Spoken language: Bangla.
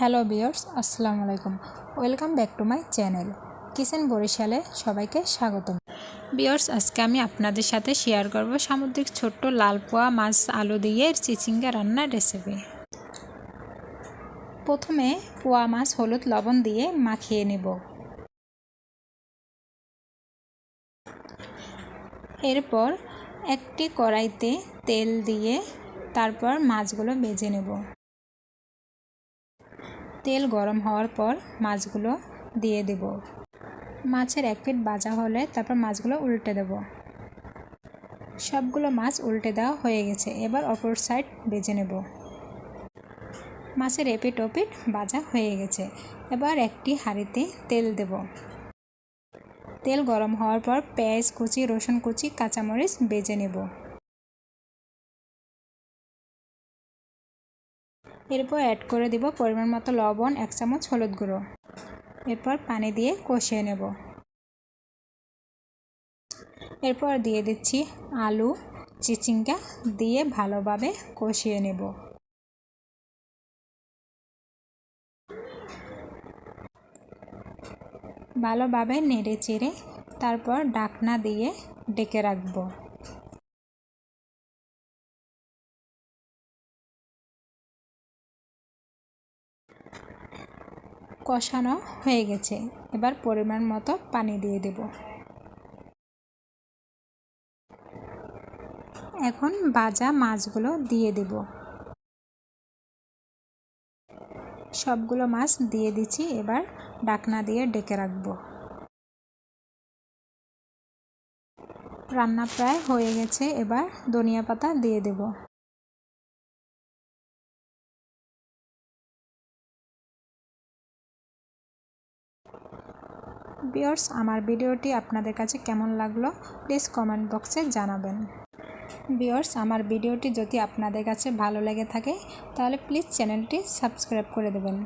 হ্যালো বিয়ার্স আসসালামু আলাইকুম। Welcome back to my channel. Kitchen বরিশালে সবাইকে স্বাগতম। বিয়ার্স আজকে আমি আপনাদের সাথে শেয়ার করব সামুদ্রিক ছোট্ট লাল পোয়া মাছ আলু দিয়ে চিচিঙ্গা রান্নার রেসিপি প্রথমে পোয়া মাছ হলুদ লবণ দিয়ে মাখিয়ে নেব। এরপর একটি কড়াইতে তেল দিয়ে তারপর মাছগুলো বেজে নেব। তেল গরম হওয়ার পর মাছগুলো দিয়ে দেব। মাছের এক পিঠ ভাজা হলে তারপর মাছগুলো উল্টে দেব। সবগুলো মাছ উল্টে দেওয়া হয়ে গেছে, এবার অপর সাইড বেজে নেব। মাছের এপিট ওপিট ভাজা হয়ে গেছে, এবার একটি হাঁড়িতে তেল দেব। তেল গরম হওয়ার পর পেঁয়াজ কুচি, রসুন কুচি, কাঁচামরিচ বেজে নেব। এরপর অ্যাড করে দিব পরিমাণ মতো লবণ, এক চামচ হলুদ গুঁড়ো। এরপর পানি দিয়ে কষিয়ে নেব। এরপর দিয়ে দিচ্ছি আলু, চিচিঙ্গা দিয়ে ভালোভাবে কষিয়ে নেব। ভালোভাবে নেড়ে চেড়ে তারপর ডাকনা দিয়ে ডেকে রাখব। কষানো হয়ে গেছে। এবার পরিমাণ মতো পানি দিয়ে দেব। এখন ভাজা মাছগুলো দিয়ে দেব। সবগুলো মাছ দিয়ে দিচ্ছি, এবার ডাকনা দিয়ে ডেকে রাখব। রান্না প্রায় হয়ে গেছে, এবার ধনিয়া পাতা দিয়ে দেব। বিয়ার্স আমার ভিডিওটি আপনাদের কাছে কেমন লাগল প্লিজ কমেন্ট বক্সে জানাবেন। বিয়ার্স আমার ভিডিওটি যদি আপনাদের কাছে ভালো লেগে থাকে, তাহলে প্লিজ চ্যানেলটি সাবস্ক্রাইব করে দেবেন।